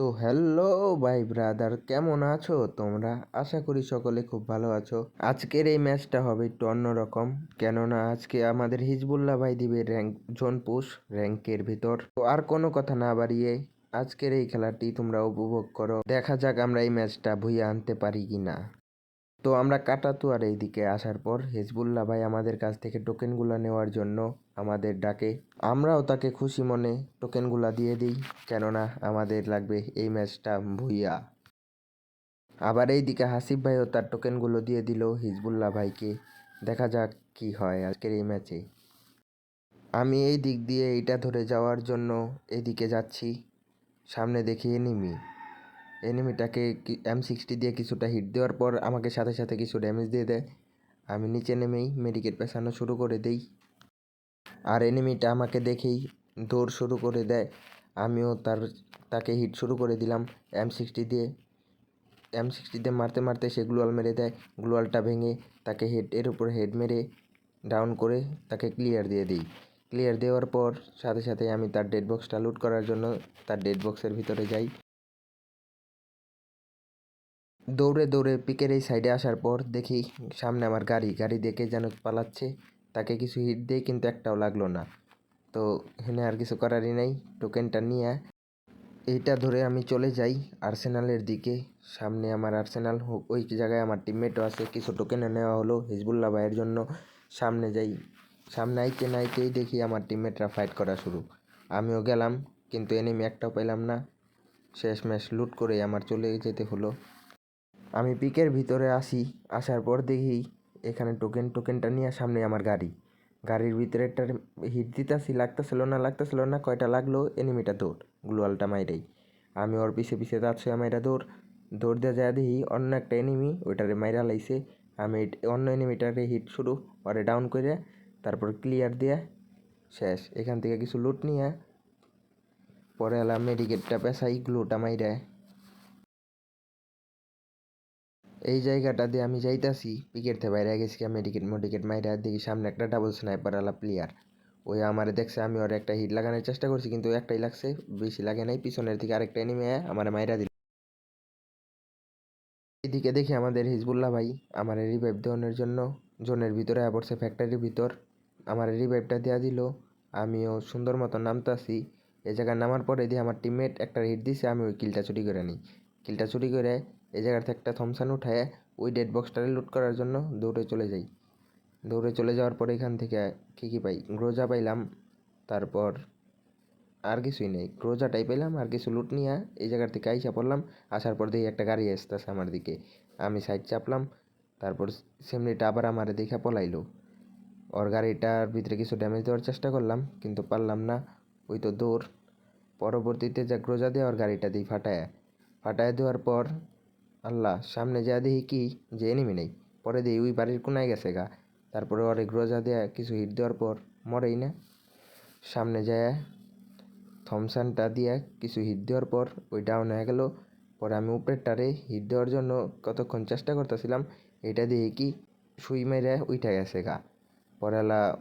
তো হ্যালো ভাই ব্রাদার, কেমন আছো? তোমরা আশা করি সকলে খুব ভালো আছো। আজকের এই ম্যাচটা হবে একটু অন্যরকম কেননা আজকে আমাদের হিজবুল্লাহ ভাই দিবে র্যাঙ্ক, জোন পুশ র্যাঙ্কের ভিতর। তো আর কোনো কথা না বাড়িয়ে, আজকের এই খেলাটি তোমরা উপভোগ করো। দেখা যাক আমরা এই ম্যাচটা ভুইয়ে আনতে পারি কি না তো আমরা কাটাতুয়ার এইদিকে আসার পর হিজবুল্লাহ ভাই আমাদের কাছ থেকে টোকেনগুলো নেওয়ার জন্য আমাদের ডাকে। আমরাও তাকে খুশি মনে টোকেনগুলো দিয়ে দিই, কেননা আমাদের লাগবে এই ম্যাচটা ভুইয়া। আবার এইদিকে হাসিফ ভাইও তার টোকেনগুলো দিয়ে দিল হিজবুল্লাহ ভাইকে। দেখা যাক কি হয় আজকের এই ম্যাচে। আমি এই দিক দিয়ে এইটা ধরে যাওয়ার জন্য এদিকে যাচ্ছি। সামনে দেখি এনিমি। এনিমিটাকে এম সিক্সটি দিয়ে কিছুটা হিট দেওয়ার পর আমাকে সাথে সাথে কিছু ড্যামেজ দিয়ে দেয়। আমি নিচে নেমেই মেডিকেট পেছানো শুরু করে দেই। আর এনিমিটা আমাকে দেখেই দৌড় শুরু করে দেয়। আমিও তার, তাকে হিট শুরু করে দিলাম এম সিক্সটি দিয়ে। এম সিক্সটি দিয়ে মারতে মারতে সে গ্লোয়াল মেরে দেয়। গ্লোয়ালটা ভেঙে তাকে হেড এর উপর হেড মেরে ডাউন করে তাকে ক্লিয়ার দিয়ে দিই। ক্লিয়ার দেওয়ার পর সাথে সাথে আমি তার ডেড বক্সটা লুট করার জন্য তার ডেড বক্সের ভিতরে যাই। দৌড়ে দৌড়ে পিকের এই সাইডে আসার পর দেখি সামনে আমার গাড়ি। গাড়ি দেখে যেন পালাচ্ছে। তাকে কিছু হিট দিয়ে কিন্তু একটাও লাগল না। তো এখানে আর কিছু করারই নাই। টোকেনটা নিয়ে এইটা ধরে আমি চলে যাই আর্সেনালের দিকে। সামনে আমার আর্সেনাল ওই জায়গায় আমার টিমমেটও আছে। কিছু টোকেনে নেওয়া হলো হিজবুল্লাহ ভাইয়ের জন্য। সামনে যাই। সামনে আইতে নাইতেই দেখি আমার টিমমেটরা ফাইট করা শুরু। আমিও গেলাম, কিন্তু এনিমি একটাও পেলাম না। শেষ ম্যাচ লুট করে আমার চলে যেতে হলো। আমি পিকের ভিতরে আসি, আসার পর দেখি এখানে টোকেন টোকেনটা নিয়ে সামনে আমার গাড়ি। গাড়ির ভিতরে একটা হিট দিতেছি, লাগতেছিল না লাগতেছিল না, কয়টা লাগল এনিমিটা দৌড়, গ্লোয়ালটা মাইরেই। আমি ওর পিছে পিছে যাচ্ছি মাইরা দৌড়। দৌড় দিয়ে যায় দেখি অন্য একটা এনিমি ওইটারে মাইরা লাইছে। আমি অন্য এনিমিটারে হিট শুরু, ওরে ডাউন করে তারপর ক্লিয়ার দিয়ে, শেষ। এখান থেকে কিছু লুট নিয়ে, পরে এলাম মেডিকেটটা পেশাই গ্লোটা মাইরা। এই জায়গাটা দিয়ে আমি যাইতাছি থেকে বাইরে গেছি মেডিকেট মেডিকেট মাইরা দেখি সামনে একটা ডাবল স্নাইপার আলা প্লেয়ার ওই আমারে দেখছে আমি ওর একটা হিট লাগানোর চেষ্টা করছি, কিন্তু একটাই লাগছে, বেশি লাগে নাই, পিছনের দিকে আরেকটা এনিমে আমার মাইরা দিল। এদিকে দেখি আমাদের হিজবুল্লাহ ভাই আমার রিভাইভ দেওয়ানোর জন্য, জোনের ভিতরে পড়ছে ফ্যাক্টরির ভিতর। আমার রিভাইভটা দেওয়া দিল, আমিও সুন্দর মতো নামতাছি। এই জায়গায় নামার পরে দিয়ে আমার টিমমেট একটা হিট দিছে, আমি ওই কিলটা চুরি করে নিই। কিলটা চুরি করে এই জায়গার থেকে একটা থমসান উঠায়, ওই ডেড বক্সটারে লুট করার জন্য দৌড়ে চলে যাই। দৌড়ে চলে যাওয়ার পর এখান থেকে কী কী পাই? গ্রোজা পাইলাম, তারপর আর কিছুই নেই। গ্রোজাটাই পেলাম, আর কিছু লুট নিয়ে এই জায়গার থেকে আইসা পড়লাম, আসার পর দেখি একটা গাড়ি আসতেছে আমার দিকে। আমি সাইড চাপলাম, তারপর সেমনিটা আবার আমার দেখে পলাইলো। ওর গাড়িটার ভিতরে কিছু ড্যামেজ দেওয়ার চেষ্টা করলাম, কিন্তু পারলাম না। ওই তো দৌড়। পরবর্তীতে যা গ্রোজা দিয়ে ওর গাড়িটা দিই ফাটায়। ফাটায় দেওয়ার পর আল্লাহ, সামনে যা দেখি কি যে এনিমি নেই। পরে দিই ওই বাড়ির কোনায় গেছে গা। তারপরে ওর গ্রোজা দেয়া, কিছু হিট দেওয়ার পর মরেই না। সামনে যায়, থমসানটা দিয়ে কিছু হিট দেওয়ার পর ওই ডাউন হয়ে গেল। পরে আমি উপরেরটারে হিট দেওয়ার জন্য কতক্ষণ চেষ্টা করতেছিলাম, এটা দিয়ে কি সুই মেরে উইঠা গেছে গা। পরে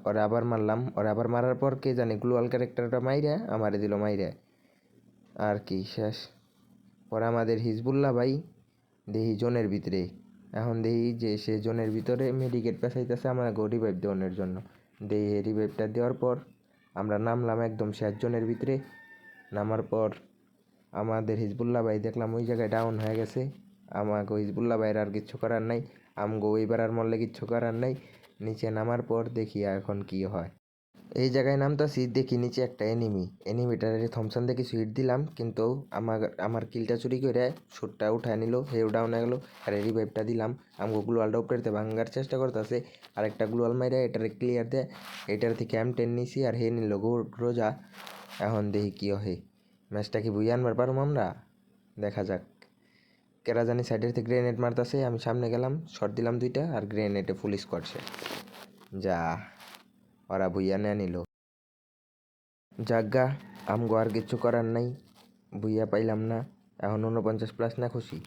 ওরা আবার মারলাম। ওরা আবার মারার পর কে জানে গ্লোয়াল ক্যারেক্টারটা মাইরে আমারে দিল মাইরে। আর কি, শেষ। পরে আমাদের হিজবুল্লাহ ভাই দেখি জোনের ভিতরে। এখন দেখি যে সে জোনের ভিতরে মেডিকেট পেঁচাইতেছে আমার রিভাইভ দেওয়ানোর জন্য। দেখি রিভাইভটা দেওয়ার পর আমরা নামলাম একদম শেষ জোনের ভিতরে। নামার পর আমাদের হিজবুল্লাহ ভাই দেখলাম ওই জায়গায় ডাউন হয়ে গেছে। আমাকে হিজবুল্লাহ ভাইয়ের আর কিচ্ছু করার নাই। আমগো ওইবার আর মরলে কিচ্ছু করার নাই। নিচে নামার পর দেখি এখন কি হয়। এই জায়গায় নামতাছি দেখি নিচে একটা এনিমি এনিমিটারে থমসন দেখি হিট দিলাম, কিন্তু আমার আমার কিলটা চুরি করে শুটটা উঠায় নিল হেউ ডাউন গেলো, আর রিভাইভটা দিলাম। আমাকে গ্লোয়ালটা উপরে ভাঙার চেষ্টা করতেছে আর একটা গ্লোয়াল মাইরা এটারে ক্লিয়ার দেয়, এটার থেকে এম টেন নিছি, আর হে নিল রোজা। এখন দেখি কী হে ম্যাচটা কি বুঝে আনবার পারব আমরা? দেখা যাক। কেরা জানি সাইডের থেকে গ্রেনেড মারতেছে, আমি সামনে গেলাম শট দিলাম দুইটা, আর গ্রেনেডে ফুল স্কোয়াডছে যা। ওরা বুইয়া নিয়ে নিল জাগা আমগো আর কিছু করার নাই বুইয়া পাইলাম না এখন উনপঞ্চাশ প্লাস না খুশি